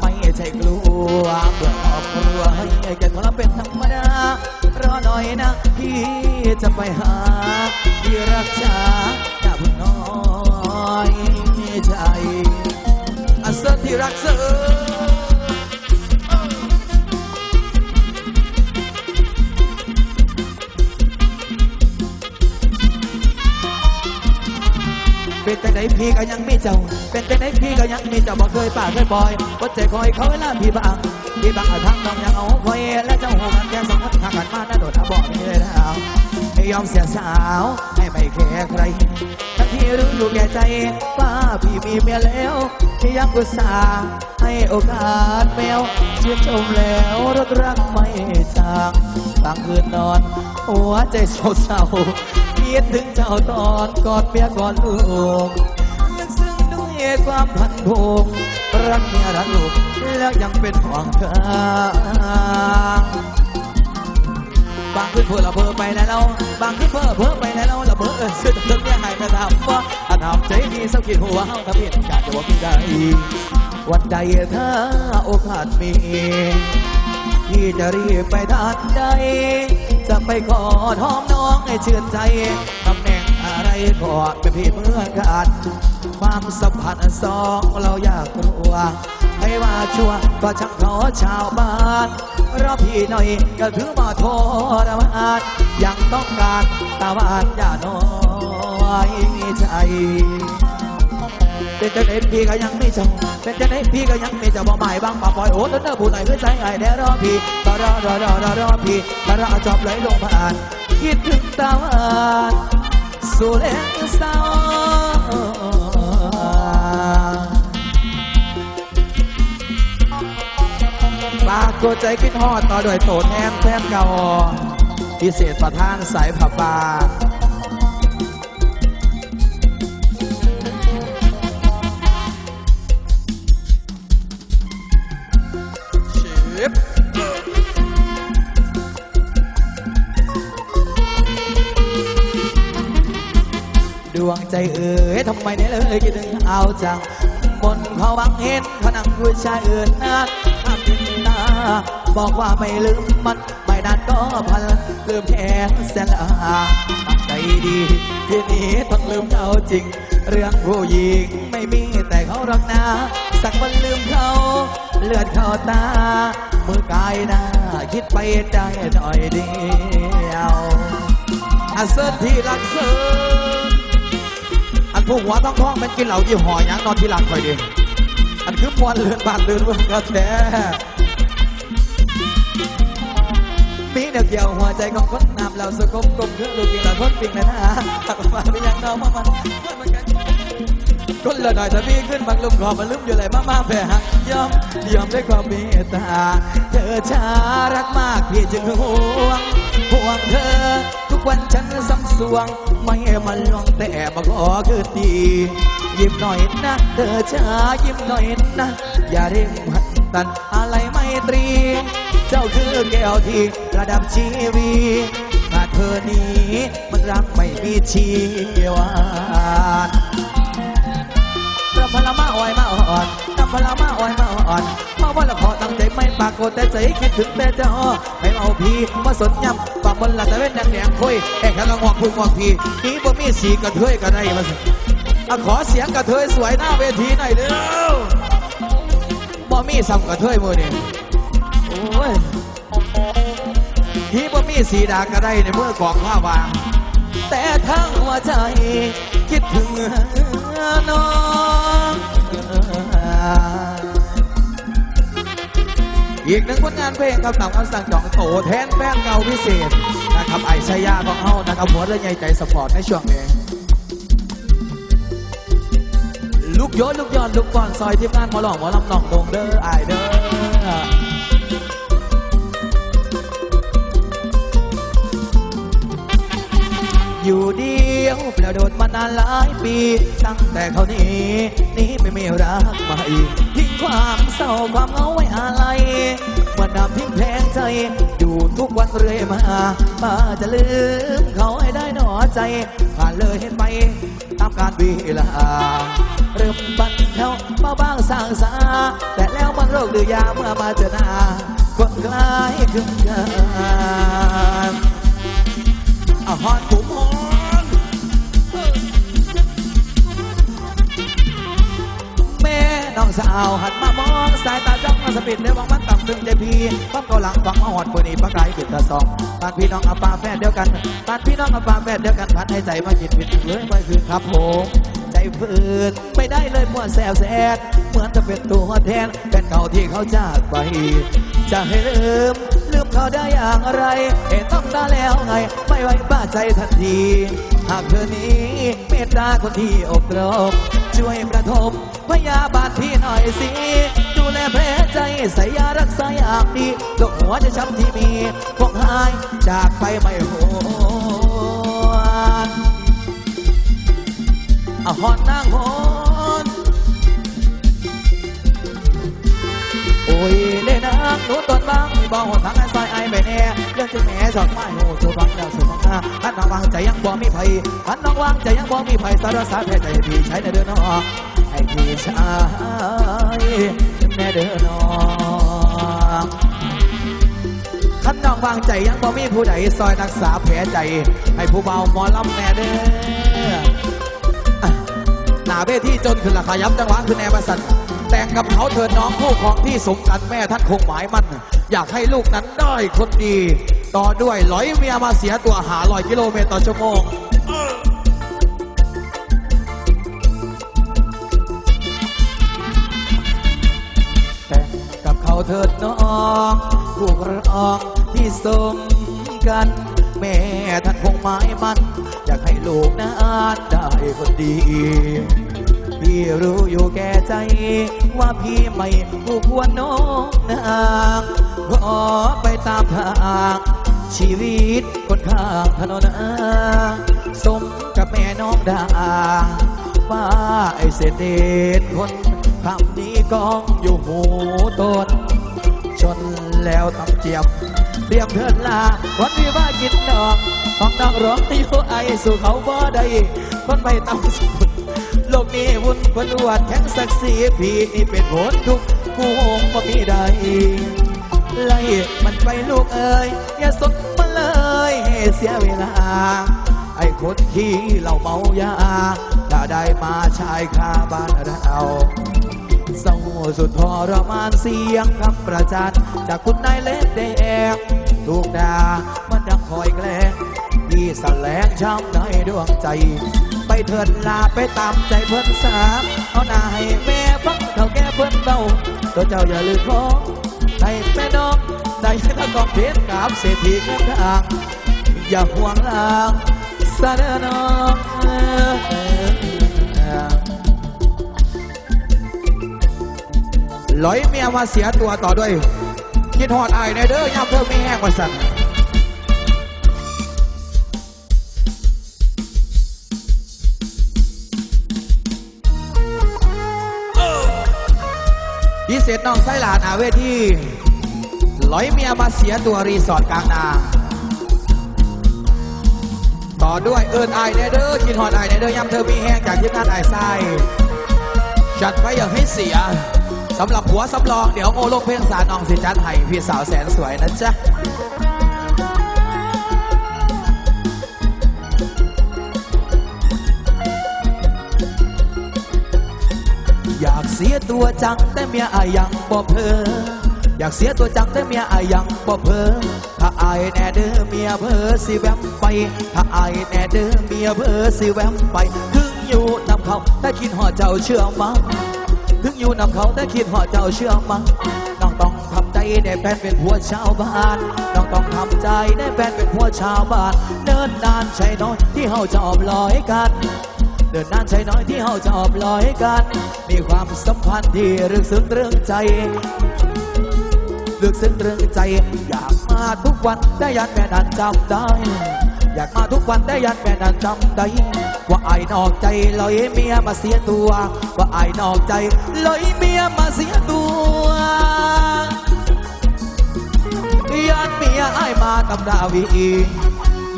ไม่ใช่กลัวเบื่อครอบครัวให้แก่คนเป็นธรรมดารอหน่อยนะพี่จะไปหาที่รักษาอย่าเพิ่งน้อยใจอาเสที่รักเสอ เป็นแต่ไหนพี่ก็ยังไมีเจ้า เป็นแต่ไหนพี่ก็ยังไมีเจ้าบ่เคยป่าเคยปล่อยวัดใจคอยเขาเวลาพี่บางพี่บางเอาทางน้องยังเอาคอยและเจ้าหูกันแค่สองคนทางกันมาหน้าโดดอาบอกนี่เลยนะเอาให้ยอมเสียสาวให้ไม่แคร์ใครทั้งที่รู้อยู่แก่ใจว่าพี่มีเมียแล้วที่ยังกุศาห์ให้โอกาสแมวชื่นชมแล้วรถรักไม่จางบางคืนนอนหัวใจเศร้า คิดถึงเจ้าตอนกอดเมียกอดลูกลึกซึ้งด้วยความพันผูกรักเมียรักลูกแล้วยังเป็นห่วงเธอบางคืนเพื่อละเพอไปแล้วบางคืนเพื่อเพื่อไปแล้วละเพื่อเออซื้อตึกเนี่ยให้มาทำว่าถ้าทำใจดีสักกี่หัวเฮาทะเบียนการจะว่าพี่ได้วันใดถ้าโอกาสมีพี่จะรีบไปทานใด จะไปขอหอมน้องให้ชื่นใจตำแหน่งอะไรก็เป็นพี่เมื่อกันความสัมพันธ์สองเราอยากรู้ให้ว่าชัวก็ช่างขาชาวบ้านรอพี่หน่อยก็ถือมาโทรมานยังต้องการตาวานอย่าน้อยใจ เป็นจะไหนพี่ก็ยังไม่จบเป็นจะไหนพี่ก็ยังไม่จบบอกหมายบางปะปล่อยโอ้ต้นเนอผู้ไหนคือใจไอ้เดี๋ยวรอพี่ก็รอรอรอรอรอพี่ก็รอจบไหลลงผ่านคิดถึงตาหวานสู่แลงสาวปากตัวใจคิดฮอดต่อด้วยโตแทนแทนเก่าพิเศษประธานสายผับบา ใจเอ๋ยทำไมเนี่ยเลยคิดถึงเอาจังบนเขาบังเห็นเขานั่งคุยชายอื่นนัดทำดินตาบอกว่าไม่ลืมมันไม่นานก็พันลืมแค่เสียละตั้งใจดีทีนี้ต้องลืมเขาจริง เรื่องผู้หญิงไม่มีแต่เขารักนาสักวันลืมเขาเลือดเข้าตา มือกายหน้าคิดไปได้หน่อยเดียวอาเซิร์ที่รักเซิร์ อันผู้หัวต้องท้องมันกินเหล่ายี่ห้อยังนอนที่หลังคอยดีอันคือมวนเลือนบานเลือนเมืองกระแทมีเดียวเกี่ยวหัวใจของคนนำเราสกมกลมคือลูกกินละคนปิงเลยนะตักมาไม่ยังน้องมามันมันกันคนละหน่อยถ้าพี่ขึ้นบางลุมขอมันลืมอยู่เลยมามาแผ่ยอมยอมด้วยความเมตตา เธอช้ารักมากพี่จึงห่วงห่วงเธอ ทุกวันฉันซ้ำสวง ไม่มันลวงแต่มาขอคือดียิ้มหน่อยนะเธอช้ายิ้มหน่อยนะ อย่าเร่งหันตันอะไรไม่ตรี เจ้าคือแก้วที่ระดับชีวีถ้าเธอนี้มันรักไม่มีชีวานน้ำพลามาอ้อยมาอ่อนน้ำพลามาอ้อยมา อ่อนมาว่าละขอตั้งใจไม่ปากโกแต่ใจคิดถึงแต่เจ้าให้เอาพี่มาสนยำปากบนหละแต่เว้นแดงแดงคุยแอกกำลังหอกคุยหอกพี่นี่บ่มีสีกระเทยกันได้มาสิอะขอเสียงกระเทยสวยหน้าเวทีหน่อยเร็วบ่มีซ้ำกระเทยมือนี่โอ้ยพี่บ่มีสีดากระได้ในเมื่อกองผ้าวาง แต่ทั้งหัวใจคิดถึงน้อง อีกหนึ่งผลงานเพลงครับนำคำสั่งของโตแทนแฟนเก่าพิเศษนะครับไอชายาของเฮานะครับหัวเรือใหญ่ใจสปอร์ตในช่วงนี้ลูกโยนลูกย้อนลูกบอนซอยทีมงานหมอหลองหมอลำหนองดงเด้อไอเด้อ ยวเปล่าโดดมานานหลายปี ตั้งแต่เขานี้นี้ไม่มีรักใหม่ทิ้งความเศร้าความเหงาไว้อะไรมื่อนำทิ้งแพงใจ อยู่ทุกวันเรื่อยมาป้าจะลืมเขาให้ได้หนอใจผ่านเลยไปตามการเวลาเริ่มบันเทาเบาบางสร้างสา แต่แล้วมันโรคหรือยาเมื่อมาเจอหน้าคนคล้ายคลึงกันอาหารผมฮอ องสาวหันมามองสายตาจ้องมาสปิดในวังมันต่ำตึงใจพีปั๊บเกาหลังฟังมาหอดปืนีปะไก่ปิดตาสองปานพี่น้องอาปาแฟนเดียวกันปานพี่น้องอาปาแฟนเดียวกันพันให้ใจมาจิตผิดเลยไม่คืนครับผมใจฝืนไม่ได้เลยมัวแซวแซดเหมือนจะเป็นตัวแทนเป็นเก่าที่เขาจากไป จะให้ลืมลืมเขาได้อย่างไร เห็นต้องได้แล้วไง ไม่ไหวบ้าใจทันที หากเธอนี้เมตตาคนที่อบรม ช่วยประทมพยาบาลพี่หน่อยสิ ดูแลแผลใจใส่ยารักษาอย่างดีโรคหัวจะช้ำที่มีพวกหายจากไปไม่หวนอาหอนนางหอนโอ้ยเลนางหนูตนบ้าง บอกหนทางไอ้ซอยไอ้ไปแน่เรื่องจึงแหม่สอดไม้หูตัวบังดาวสุดของข้าขันน้องวางใจยังบ่มีไผขันน้องวางใจยังบ่มีไผสารสาแท้ใจพี่ใช้ในเดือนนอให้พี่ชายแน่เดือนนอขันน้องวางใจยังบ่มีผู้ใดซอยรักษาแผลใจ ให้ผู้เบาหมอลำแน่เด้อหน้าเวที่จนขึ้นราคายับจังหวะคือแนวประสันแต่งกับเขาเถิดน้องคู่ของที่สมกันแม่ท่านคงหมายมั่น อยากให้ลูกนั้นได้คนดี ต่อด้วยหลอยเมียมาเสียตัวหาลอยกิโลเมตรต่อชั่วโมงแต่งกับเขาเถิดน้องผู้รองที่สมกัน แม่ท่านคงหมายมัน อยากให้ลูกนั้นได้คนดี พี่รู้อยู่แก่ใจ ว่าพี่ไม่ผู้ควรน้องนางขอไปตามทางชีวิตคนข้างถนนสมกับแม่น้องดาว่าไอเศษเดคนคำนี้กองอยู่หูต้นชนแล้วต้องเจียมเตรียมเถินลาวันนี้ว่ากินดอกของน้องร้องอยู่ไอสู่เขาบ่ได้คนไปตำสุด โลกนี้วุ่นคนอวดแข็งศักดิ์ศรีพี่นี่เป็นโหนทุกข์ผู้หงบ่มีใดไล่มันไปลูกเอ้ยอย่าสนมันเลยให้เสียเวลา ไอ้คนที่เราเมายาถ้าได้มาชายคาบ้านเราเศร้าสุดทรมานเสียงคำประจานจากคุณนายเล็กแดงถูกด่ามันดังคอยแกล้งที่แสลงช้ำในดวงใจ เถิดลาไปตามใจเพื่อนสามเอาหน้าให้แม่ฟังเท่าแก่เพื่อนเบาตัวเจ้าอย่าลืมของให้แม่น้องได้ให้ตะกองเพชรกับเศรษฐีเงินทางอย่าห่วงลางสะเดอน้องลอยเมียมาเสียตัวต่อด้วยคิดหอดอายในเด้อย่ำเพิ่มไม่แห้งกว่าสั่น ษน้องไส้หลานอาเวทีลอยเมียมาเสียตัวรีสอร์ทกลางนาต่อด้วยเอิญอายในเดอร์กินหอดอายในเดอร์ย้ำเธอมีแห้งจากที่นั่นไอไส้จัดไว้อย่าให้เสียสำหรับหัวสำรอง เดี๋ยวโอโลกเพ่งสารนองสิจัดให้พี่สาวแสนสวยนะจ๊ะ ตัวจังแต่เมียอายังบ่เพออยากเสียตัวจังแต่เมียอายังบ่เพอถ้าอายแน่เด้อเมียเพอสิแวมไป ถ้าอายแน่เด้อเมียเพอสิแวมไปถึงอยู่นำเขาแต่คิดหอดเจ้าเชื่อมั้งถึงอยู่นำเขาแต่คิดหอดเจ้าเชื่อมั้งน้องต้องทำใจได้แฟนเป็นผัวชาวบ้านน้องต้องทำใจได้แฟนเป็นผัวชาวบ้าน เนินนานใช่น้อยที่เฮาจะออบลอยกัน เดินนานใช่น้อยที่เฮาจะออบลอยกัน มีความสัมพันธ์ที่ลึกซึ้งเรื่องใจลึกซึ้งเรื่องใจ อยากมาทุกวันได้ยันแม่นานจำได้ อยากมาทุกวันได้ยันแม่นั้นจำได้ ว่าไอ้นอกใจลอยเมียมาเสียตัว ว่าไอ้นอกใจลอยเมียมาเสียตัวยานเมียไอ้ายมาตำราวี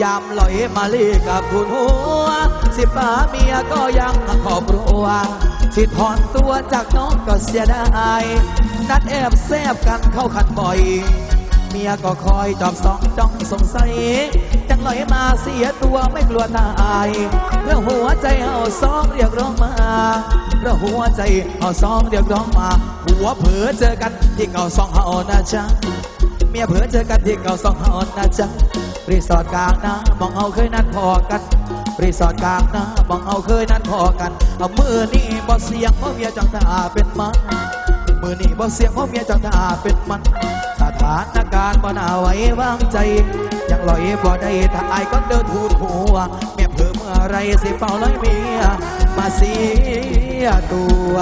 ยามลอยมาลีกับคุณหัว สิป้าเมียก็ยังขอบรัวสิถอนตัวจากน้องก็เสียดายนัดแอบแซบกันเข้าขันบ่อย เมียก็คอยจอบสองจ้องสงสัยจังลอยมาเสียตัวไม่กลัวตายเพื่อหัวใจเอาสองเรียกร้องมาเพื่อหัวใจเอาสองเรียกร้องมา หัวเผลอเจอกันที่เก่าสองเฮานะจ๊ะเมียเผลอเจอกันที่เก่าสองเฮานะจ๊ะ รีสอร์ทกลางน้ามองเอาเคยนัดพอกันรีสอร์ทกลางน้ามองเอาเคยนัดพอกันเอามือนี่บ่เสียงเพราะเมียจังตาเป็นมันมือนี่บ่เสียงเพราะเมียจังตาเป็นมันสถานการณ์บ่น่าไว้วางใจยังลอยบ่ได้ถ้าอายก็เดินทูดหัวเมียเผลอเมื่อไรสิเป่าลอยเมียมาเสียตัว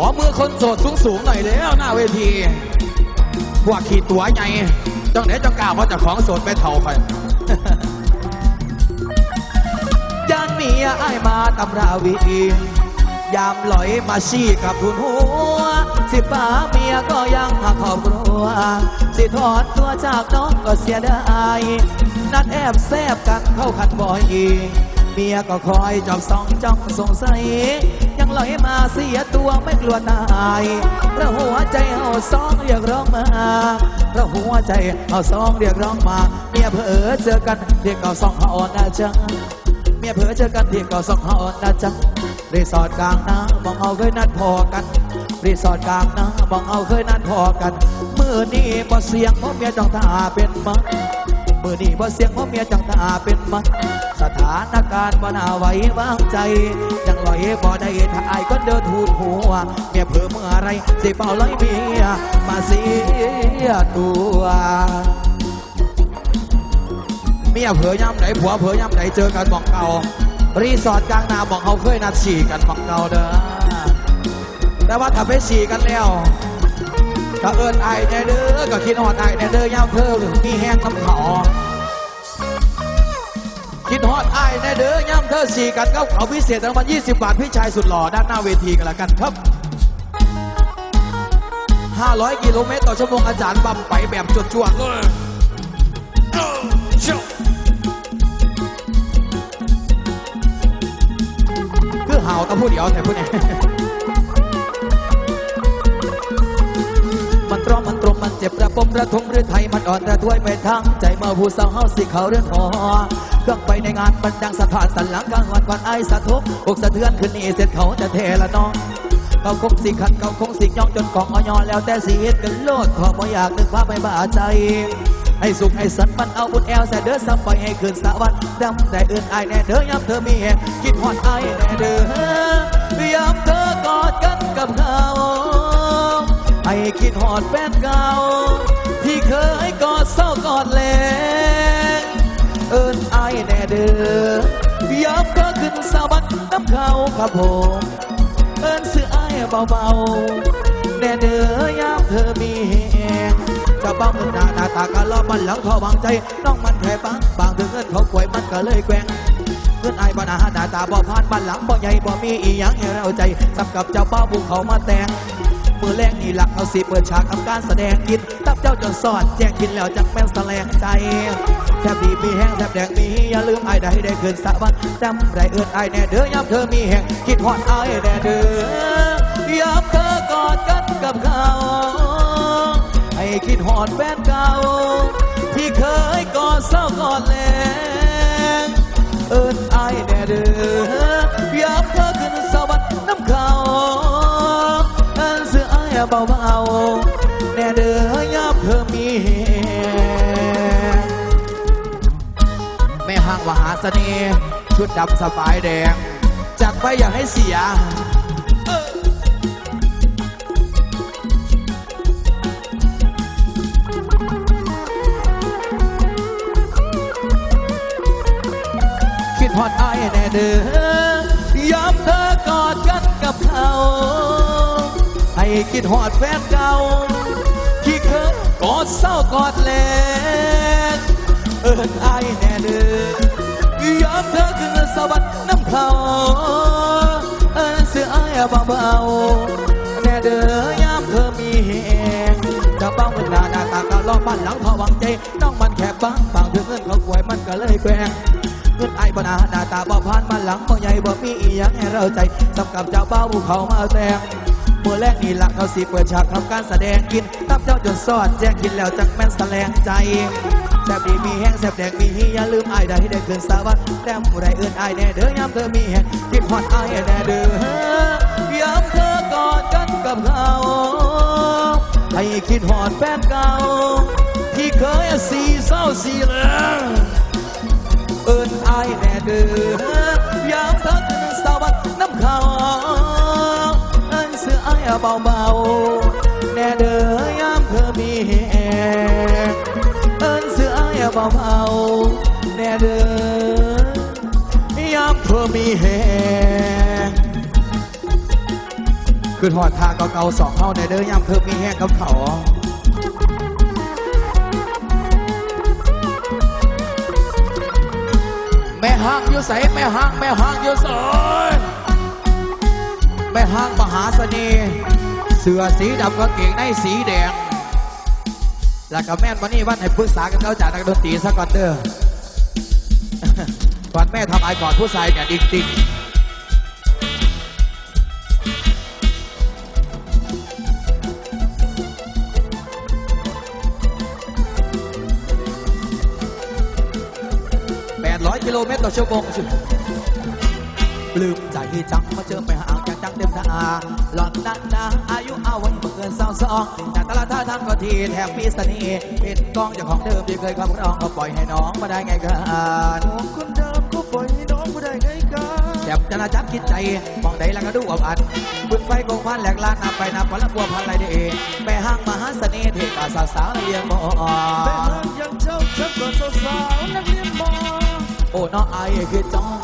อมือคนโสดสูงสูงๆหน่อยแล้วหน้าเวทีพวกขี่ตัวไงจังไหนจังกล้าเพราะจะของโสดไปเท่าไปยานเมียไอายมาตำราวียามลอยมาชี้กับทุนหัว สิป้าเมียก็ยังหักครอบครัว สิถอนตัวจากน้องก็เสียดายนัดแอบแซบกันเข้าขันบ่อยีเมียก็คอยจอบสองจ้องสงสัย ลอยมาเสียตัวไม่กลัวตายเพราะหัวใจเอาสองเรียกร้องมาเพราะหัวใจเอาสองเรียกร้องมา เมียเผลอเจอกันเรียกเอาสองเฮานะจ๊ะเมียเผลอเจอกันที่เก่าสองเฮานะจ๊ะรีสอร์ทกลางน้ำมองเอาเคยนัดพอกันรีสอร์ทกลางน้ำมองเอาเคยนัดพอกัน มือนี้บ่เสียงเพราะเมียจ้องตาเป็นมัน มือนี้บ่เสียงเพราะเมียจ้องตาเป็นมันสถานการณ์บ่น่าไว้วางใจยังลอยบ่ได้ถ้าอายก็เดินทูดหัวเมียเผลอเมื่อไรสิเป่าลอยเมียมาเสียตัวเมียเผลอย่ำไหนผัวเผลอย่ำไหนเจอกันบอกเก่ารีสอร์ทกลางนาบอกเขาเคยนัดฉี่กันบอกเก่าเด้อแต่ว่าถ้าไปฉี่กันแล้ว ก็เอินไอแน่เด้อก็คิดฮอดไอแน่เด้อย่ำเธอหรือมีแห้งน้ำขาคิดฮอดไอแน่เด้อย่ำเธอฉี่กันก็เขาพิเศษรางวัล20 บาทพี่ชายสุดหล่อด้านหน้าเวทีกันละกันครับ 500 กิโลเมตรต่อชั่วโมงอาจารย์บำไปแบบจวดๆเลยโอ้โชกคือเห่าแตะพูดเดียวแต่พูดเนี่ รอมมันตรมมันเจ็บระปมระทมหรือไทยมันอ่อนระทวยไปทั้งใจเมื่อผู้สาวเฮาสิเขาเรื่องหอเครื่องไปในงานมันดังสะท้านสันหลังกลางวันวันไอสะทบอกสะเทือนขึ้นนี่เสร็จเขาจะเทละน้องเขาคงสิขันเขาคงสิย่องจนกองอ่อนแล้วแต่สีเฮ็ดกันโลดขอบ่อยากนึกภาพไม่บาใจให้สุขให้สันมันเอาบุญแอลใส่เด้อซ้ำไปให้คืนสาวันดำแต่อื่นอายแน่เด้อยามเธอมีแหงคิดฮอดอายแน่เด้อยามเธอกอดกันกับเขา ให้คิดฮอดแฟนเก่า ที่เคยกอดเศร้ากอดแลงเอินอายแน่เด้อยามเธอขึ้นสาวันน้ำเขาครับผมเอินซื้อไอ้าเบาๆแน่เด้อยามเธอมีแหงจะบ้ามือหน้าหน้าตากะล้อมันหลังทอบางใจน้องมันแค่ปังบางถึงเงินเขาป่วยมันก็เลยแกว่งเงินไอ้บ้านหาหน้าตาบ่ผ่านบ้านหลังบ่ใหญ่บ่มีอีหยังให้เราใจสำกับเจ้าป้าบุกเขามาแต่ง มือแรงนี่หลักเอาสิเปิดฉากทำการแสดงกินตับเจ้าจนสอดแจ้งกินแล้วจักแม่นแสลงใจแทบดีมีแห้งแทบแดงมีอย่าลืมไอ้ใดได้คืนสะวันจำได้เอื้อนไอ้แน่เด้อยามเธอมีแห้งคิดฮอดไอ้แน่เด้อยามเธอกอดกันกับเขาให้คิดฮอดแฟนเก่าที่เคยกอดเศร้ากอดแลงเอิ้นไอ้แน่เด้อยามเธอขึ้นสวรรค์น้ำเขา เบาเบาแน่เด้อยาบเธอมีแม่ห้างวหาสนีชุดดำสบายแดงจากไปอย่าให้เสียพอดไอแน่เด้อยอบเธอกอดกันกับเขา คิดหอดแฟนเก่าขี้เคินกอดเศร้ากอดแหลกเอิญอายแน่เด้อยอมเธอคือสวรรดน้ำเขาเอิเสืออายเบาๆแน่เด้อยามเธอมีเหงจะบ้างเวลาหน้าตาก็ล้อมบ้นหลังพอวังใจน้องมันแคบบ้างบางเพื่อนเขากวยมันก็เลยแกงเงินไอ้ปนาหน้าตาบ่ผ่านมาหลังบ่ใหญ่บ่มีอีหยังให้เราใจสำกับเจ้าบ้าภูเขามาแซง เมื่อแรกนี่ละเขาสีเปิดฉากทำการแสดงกินตับเจ้าจนสอดแจ้งกินแล้วจังแม่นแสลงใจแซบดีมีแห้งแซบแดงมีฮีอย่าลืมไอ้ได้ให้ได้เกินสาวัดแดมผู้ใดเอื้อนไอ้แน่เด้อย้ำเธอมีแห้งคิดฮอดไอ้แน่เด้อย้ำเธอกอดกันกับเขาให้คิดฮอดแฟนเก่าที่เคย เบาๆ แน่เด้อยามเธอมีแอกเอิ้นเสืออายเบาๆ แน่เด้อยามเธอมีแหกคือหอดทางเก่าๆสองเฮาแน่เด้อยามเธอมีแหงกับเขาแม่ฮักอยู่ใสแม่ห้างแม่ฮักอยู่ใสแม่ห้างมหาเสน่ห์ เสื้อสีดำก็เก่งในสีแดง แล้วกับแม่นวันนี้วันไหนพูดสากันเขาจากนักดนตรีซะก่อนเด้อก่อนแม่ทำไอ้ก่อนผู้ชายเนี่ยจริงแปดร้อยกิโลเมตรต่อชั่วโมงลืมใจจังมาเจอไปหา จังเดิมนาหลอดนักนาอายุเอาวันเกินสองสองแต่ตลาดท่าทางก็ทีแถมพีสนีปิดกล้องจากของเดิมที่เคยคำร้องก็ปล่อยให้น้องมาได้ไงกันคนเดิมก็ปล่อยให้น้องมาได้ไงกันแจบจะละจับคิดใจมองใดแล้วก็ดูอบอัดบุญไฟโกองพันแหลกลานนำไปนับพลับบัวพันไรเดแม่ห้างมหาเสน่ห์เทพสาวสาวเรียงมอแม่ห้างยังเจ้าฉันก็สาวสาวนักเรียนมอโอ้น้องไอ้คือจ้อง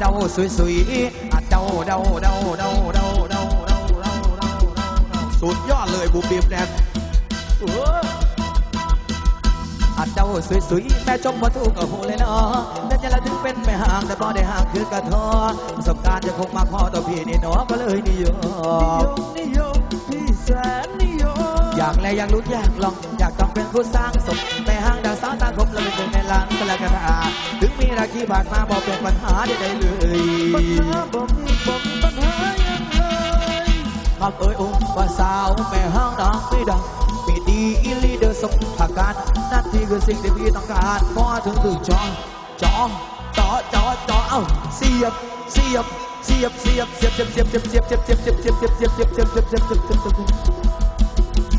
เดาสวยสวยอัดเดาเดาเดาเดาเดาเดาเดาเดาเดาสุดยอดเลยบุบีมแดนอัดเดาสวยสวยแม่ชมวัตถุกับหูเลยเนาะแต่จะละถึงเป็นไม่ห่างแต่พอได้ห่างคือกระทอประสบการณ์จะคงมาพอต่อพี่นี่เนาะก็เลยนิยมนิยมนิยมพี่แสน อยากและยังรู้อยากลอง อยากต้องเป็นผู้สร้างสมแม่ห้างดาวสาวตาคมเราเป็นในร้านสลากระอาถึงมีราคีบานมาบอกเป็นปัญหาไดๆเลยปัญหาบ่มีบ่มีปัญหายังไงยมาเอ้ยองค์ว่าสาวแม่ห้างดังไม่ดังมีดีอีลีเดอร์สมผักการนั่นที่คือสิ่งที่พี่ต้องการพอถึงถึงจอจอต่อจอจอเอ้าเสียบเสียบเสียบเสียบเสียบเสียบเสียบเสียบเสียบเสียบเสียบเสียบเสียบเสียบเสียบเสียบเสียบเสียบเสียบ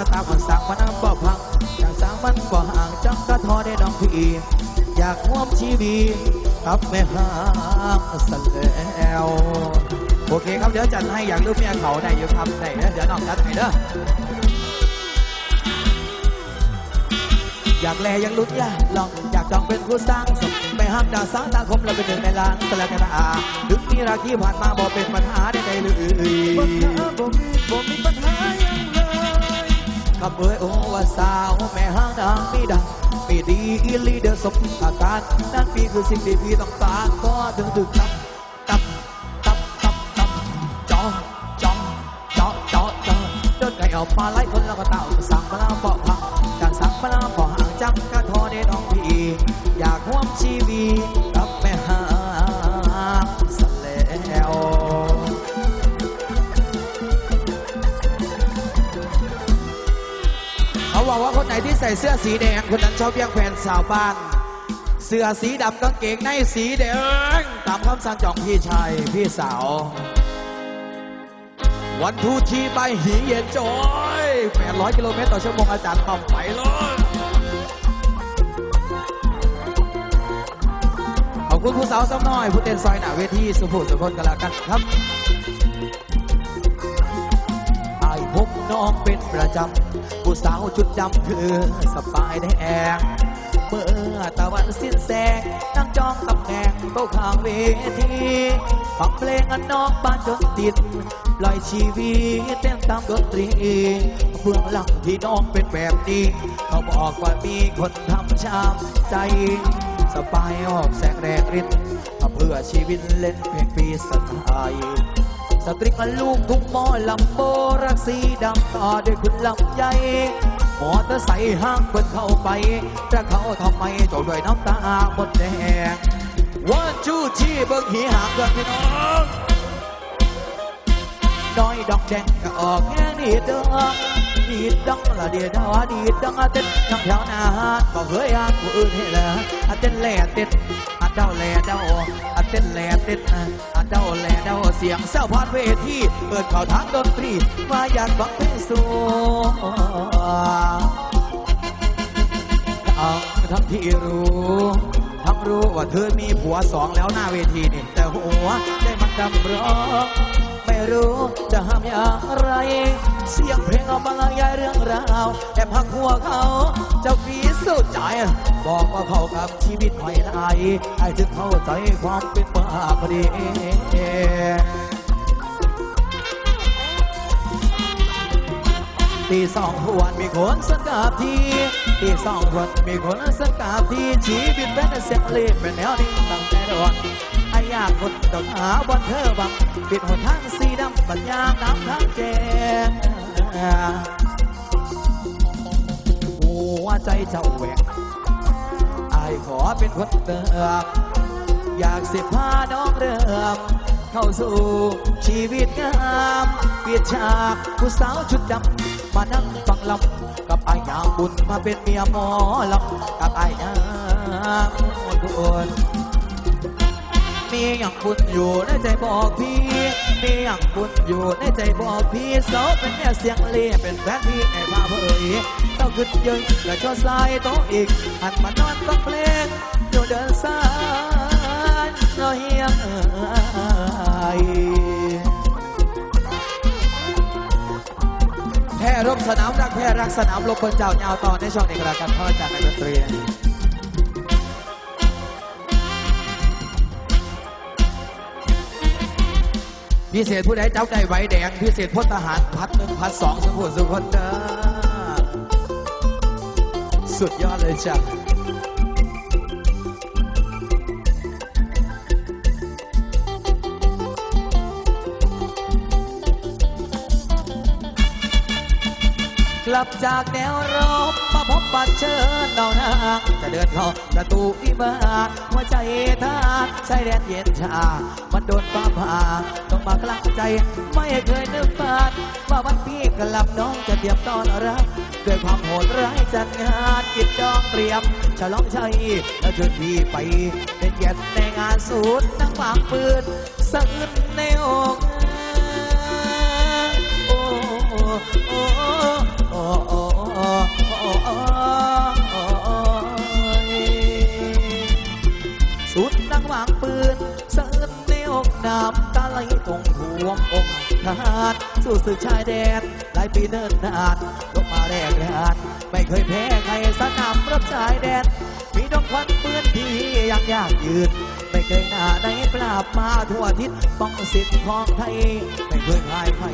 ก็ตามคนสั่งมันน้ำบ่พังจากสั่งมันบ่ห่างจังก็ทอได้น้องพี่อยากร่วมชีวิตกับแม่ห้างสแล้วโอเคครับเดี๋ยวจัดให้อยากรูปเมียเขาได้อยู่ครับได้เดี๋ยวน้องจัดให้เด้ออยากแลยังลุ้นยาลองอยากจองเป็นผู้สร้างสมไปห้ามดาสร้างตาคมเราเป็นหนึ่งในล้านสละกันอาถึงมีราคีผ่านมาบอกเป็นปัญหาได้ใดเลยปัญหาบ่มีบ่มีปัญหา คำเอ่โอ้ว่าสาวแม่ห้างนางไม่ดังไม่ดีอีลีเดอร์สมอาการนั่นพี่คือสิ่งที่พี่ต้องการก็ดึงถึงตับตับตับตับตับจอจอจอจอจอเดินไก่ออกมาไล่คนแล้วก็เต่าสั่งมาแล้ว ใส่เสื้อสีแดง คนนั้นชอบเรียกแฟนสาวบ้าน เสื้อสีดำกางเกงในสีแดง ตามคำสั่งจองพี่ชายพี่สาว วันทูทีไปหีเย็นจอย800กิโลเมตรต่อชั่วโมงอาจารย์ต่อมไปเลยขอบคุณผู้สาวซ้ำน้อย ผู้เต้นซอยหน้าเวทีสุภูสุคนกันละกันครับไอายพบน้องเป็นประจำ ผู้สาวชุดดำคือสปายได้แดงเมื่อตะวันสิ้นแสงนั่งจองตำแหน่งโต๊ะข้างเวทีฟังเพลงอันน้องบ้านจนติดปล่อยชีวิตเต้นตามดนตรีเบื้องหลังที่น้องเป็นแบบนี้ เขาบอกว่ามีคนทำช้ำใจสปายออกแสงแรงฤทธิ์เพื่อชีวิตเล่นเพลงปีสไทย สตริกมันลูกทุ่งหมอลำโบรักสีดำต่อด้วยคุณลำใหญ่มอเตอร์ไซค์ห้างเปิดเข้าไปจะเข้าทำไมจบด้วยน้ำตาหมดแดงวันจูที่เบิ้งหีหาเกันพี่น้องน้อยดอกแดงก็ออกแง่นี้เด้อ ดีดดังละเดียดาวดีดดังอาเต้นน้ำแถวหน้าบอกเฮ้ยอ่านกูอื่นให้ละเต้นแหล่เต้นอันเดาแหล่เดาอันเต้นแหล่เต้นอันเดาแหล่เดาเสียงเศร้าพานเวทีเปิดข้าวทางดนตรีมาอยากฟังเพลงสูงทั้งทั้งที่รู้ ทั้งรู้ว่าเธอมีผัวสองแล้วหน้าเวทีนี่ แต่หัวใจมันดำร้องไม่รู้จะห้ามอย่างไร เสียงเพลงเอาบรรยายเรื่องราวแอบพักหัวเขาเจ้าฟีสุดใจ บอกว่าเขากับชีวิตหอยลายไอ้ถึงเข้าใจความเป็นบาพอดีตีสองทวนมีคนสกาบทีตีสองทวนมีคนสกาบทีชีวิตเป็นเสียงเล่นเป็นแนวนี้ตั้งแต่ดอนไอ้ยากคนต้องหาบนเธอบังปิดหนทางสีดำปัญญาน้ำทางแจง หัวใจเจ้าแหวกอายขอเป็นคนเติมอยากสิพาน้องเริ่มเข้าสู่ชีวิตงามเปลี่ยนฉากผู้สาวชุดดำมานั่งฟังลำกับไอ้ยางบุญมาเป็นเมียหมอลำกับไอ้ยางบุญ มีอย่างบุญอยู่ในใจบอกพี่ มีอย่างบุญอยู่ในใจบอกพี่สาเป็นแม่เสียงเล่เป็นแฟนพี่ไอ้พาเผยเต้าขึ้นเยยและชอสายโตอีกหันมานอนฟังเพลงอยู่เดินสายเราเฮียงเอ่ยแพ้ร่มสนามรักแพ้รักสนามลบเปิดเจ้ายาวต่อในช่องนี้กระกันพ่อจากในดนตรี พิเศษผู้ใดเจ้าไก่ไหวแดง พิเศษพลทหารพัดหนึ่งพัดสองสมบูรณ์สุคนเด้อสุดยอดเลยจ้ะกลับจากแนวรบ มาพบบัดเชิญเรานางจะเดินเข้าประตูวิมานหัวใจทานใจแดนเย็นชา มันโดนฟ้าผ่าต้องมากลางใจ ไม่เคยนึกฝันว่าวันพี่กลับน้องจะเตรียมต้อนรับด้วยความโหดร้ายจัดงานกิจจองเตรียมฉลองชัยแล้วเชิญพี่ไปเป็นเกียรติในงานสูตรนั่งวางปืนสะอื้นในอกโอ้โอ้โอ้ น้ำตาไหลตรงท่วมอกทหารสู้ศึกชายแดนหลายปีเนิ่นนานลงมาแรกแรกไม่เคยแพ้ใครสนามรบชายแดน มีดอกควันปืนที่ยังยากยืน ไม่เคยหน้าไหนปราบมาทั่วทิศป้องสิทธิ์ของไทย ไม่เคยพ่ายใคร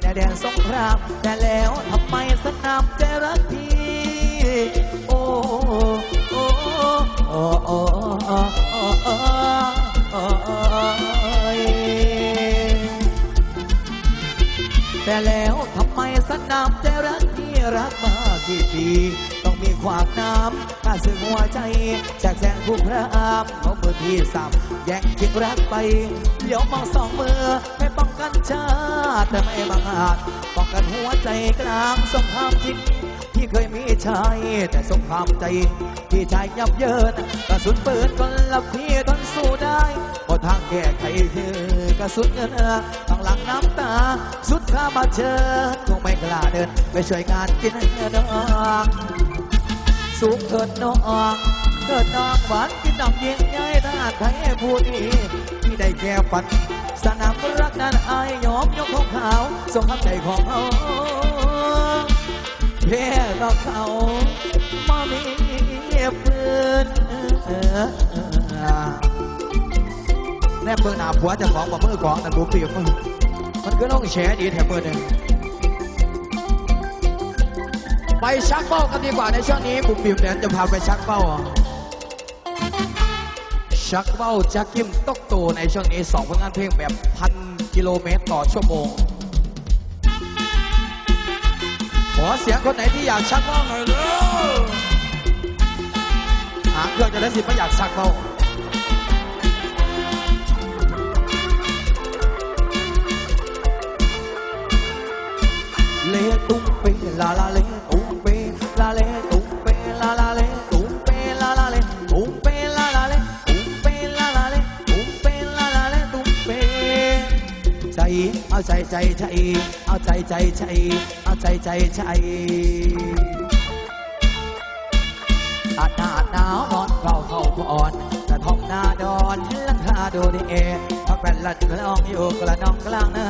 แต่แดนสงครามแต่แล้วทำไมสนามใจรักพี่โอ้โอ้โอ้โอ้โอ้โอ้ แต่แล้วทำไมสนามใจรักที่รักมากี่ปี ต้องมีความน้ำข้าสึกหัวใจแจกแสงคู่พระอาเของมือที่สามแย่งคิดรักไปเดี๋ยวมองสองมือให้ป้องกันชาแต่ไม่บังอาจป้องกันหัวใจกลางสงครามทิศ ที่เคยมีชาย แต่สงครามใจ พี่ชายยับเยินกระสุนปืนคนลับพี่ทนสู้ได้พอทางแก้ไขคือกระสุนเงินทางหลังน้ำตา สุดข้ามาเชิญคงไม่กล้าเดิน ไปช่วยงานกินเงินสูงเกิดน้องเกิดน้องหวานกินน้องเย็นย้ายทหารไทยผู้ดีที่ได้แก้ฝัน สนามรักนั้นอายยอมยกของขาวสมคำใจของเขา แพ้ต่อเขาบ่มีพื้นแนบเบิ่งหน้าผัวจะของบ่มือของนั่นบ่เปรียบมือมันก็ต้องแฉดีแถมเบอร์หนึ่งไปชักเป้ากันดีกว่าในช่วงนี้บุ๋มบิ๋มแดนจะพาไปชักเป้าชักเป้าจักกิมตกตูในช่วงนี้สองผลงานเพลงแบบพันกิโลเมตรต่อชั่วโมง ขอเสียงคนไหนที่อยากชักว่าวหน่อยเร็หาเครื่องจะได้สิไม่อยากชักเขาเลตุ้งเปลาลาเลตุ้งเปลาเลตุ้งเปลาลาเลตุ้งเปลาลาเลตุ้งเปลาลาเลตุ้งเปลาลาเลตุ้งเปลาลาเลตุ้งเปใจเอาใจใจใจเอาใจใจใจ ใจใจใจอาหนาหนาวนอนเฝ้าเข้าอ่อนกระทองนาดอนลังคาดูดีเอพักแบนละจุลองอยู่กระน้องกลางหน้า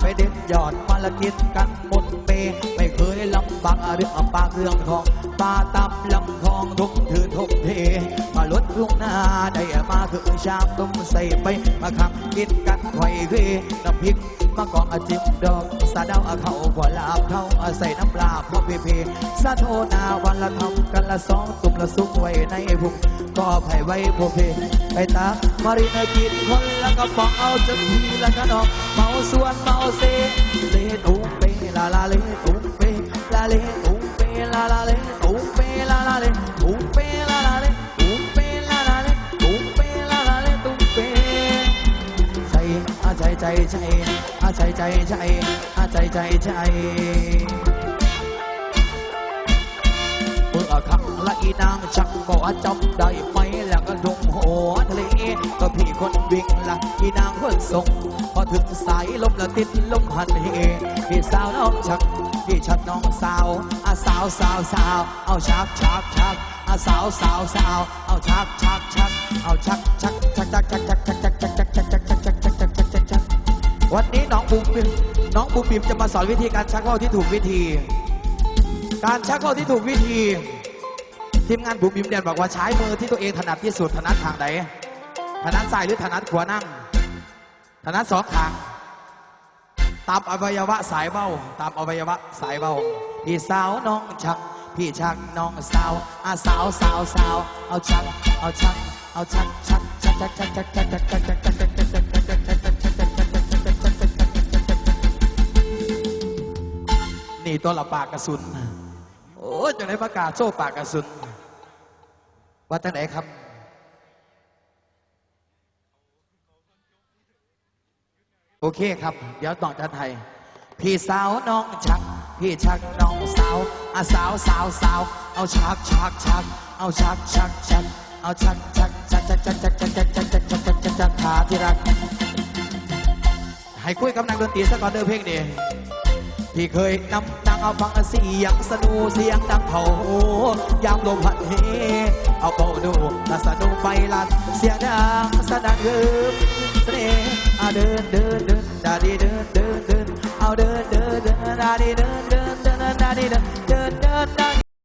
ไปเด็ดยอดมาละกิดกันหมดเป ไม่เคยลำบากเรื่องปากเรื่องทองปลาตับลำทองทุกถือทุกเทมาลดลุงนาได้มาคือชามตุ้มใส่ไปมาขังกินกันไข่เรืน้ำพริก มากองอจิบดอก สาดาวอาเขาบ่ลาบเท่าอาใส่น้ำปลาพ่อพีพีสาโทนาวันละทำกันละสองตุ่มละซุกไว้ในพุงก็ไผ่ไว้พ่อพีไปตามารีนากินคนละกระป๋องเอาจังทีละกระดอกเมาส่วนเมาเซเลตุ้งเปลาลาเลตุ้งเปลาเลตุ้งเปลาลาเลตุ้ ใจใจอาใจใจใจอาใจใจใจเมื่อครั้งละอีนางชักก็จับได้ไหมแล้วก็ดุงหัวทะเลก็พี่คนวิ่งละอีนางคนส่งพอถึงสายลมละติดลมหันเหพี่สาวน้องชักพี่ชัดน้องสาวอาสาวสาวสาวเอาชักชักชักอาสาวสาวสาวเอาชักชักชักเอาชักชักชักชักชักชักชักชักชักชักชัก วันนี้น้องบุ๋มน้องบุ๋มบิ๋มจะมาสอนวิธีการชักเข่าที่ถูกวิธี การชักเข่าที่ถูกวิธี ทีมงานบุ๋มบิ๋มเดียนบอกว่าใช้มือที่ตัวเองถนัดที่สุดถนัดทางไหนถนัดซ้ายหรือถนัดขวานั่งถนัดสองทางตับอวัยวะสายเบ้าตับอวัยวะสายเบ้าพี่สาวน้องชัก พี่ชักน้องสาวอาสาวสาวสาวเอาชักเอาชักเอาชักชักชักชักชักชักชักชัก นี่ตัวละปากกระสุน โอ้ยจังไหนประกาศโซ่ปากกระสุน ว่าจังไหนครับ โอเคครับ เดี๋ยวต้องจัดให้พี่สาวน้องชัก พี่ชักน้องสาวอาสาวสาวสาว เอาชักชักชัก เอาชักชักชัก เอาชักชักชักชักชักชักชักชักชักชักชักชักชักชักขาที่รัก ให้คุยกับนักดนตรีสักก่อนเด้อเพลงนี้ พี่เคยนำนางเอาฟังเสียงสนุเสียงดังเขายามลมพัดเฮเอาเป่าดูลาสนุไปลัดเสียงดังสนั่นฮึมเสน่ห์อะเดินเดินเดินดาดีเดินเดินเดินเอาเดินเดินเดินดาดีเดินเดินได้เดิน